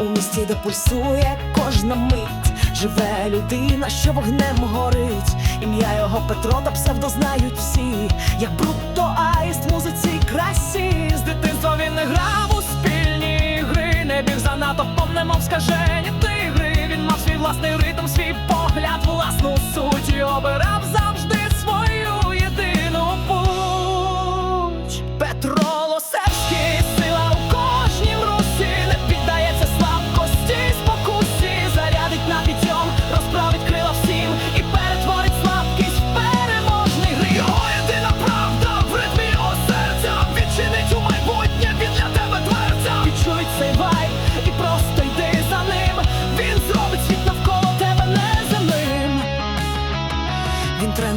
у місті, де пульсує кожна мить, живе людина, що вогнем горить. Ім'я його Петро та псевдо знають всі, як брутто аїст музиці красі. З дитинства він не грав у спільні гри, не біг за натовпом, немов скажені тигри. Він мав свій власний ритм, свій погляд, власну суть і обирав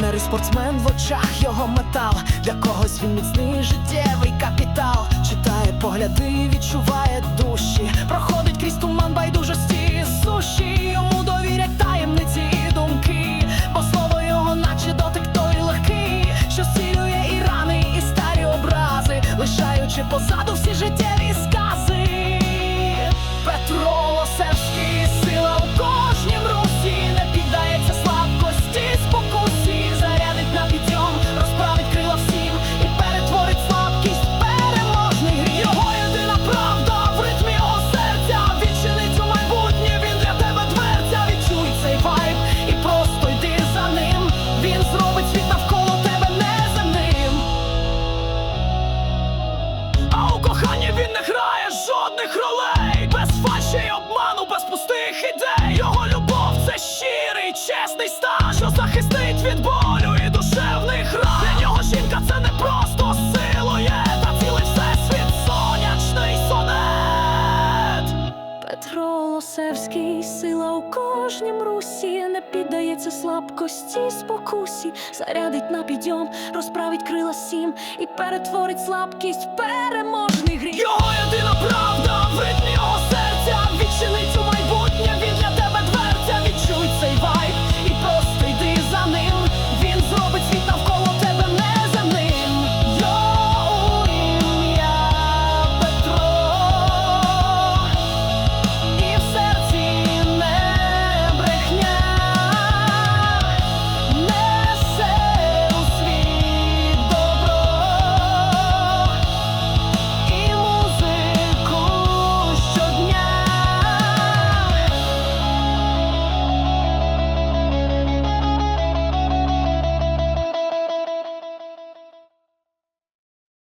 тренер і спортсмен в очах його метал. Для когось він міцний життєвий капітал. Читає погляди, відчуває душі. Проходить крізь туман байдужості суші. Йому довірять таємниці і думки. Бо слово його, наче дотик той легкий, що зцілює і рани, і старі образи, лишаючи позаду всі життєві Петро Лосевський, сила у кожнім русі, не піддається слабкості, спокусі, зарядить на підйом, розправить крила сім. І перетворить слабкість в переможний гріх. Його єдина його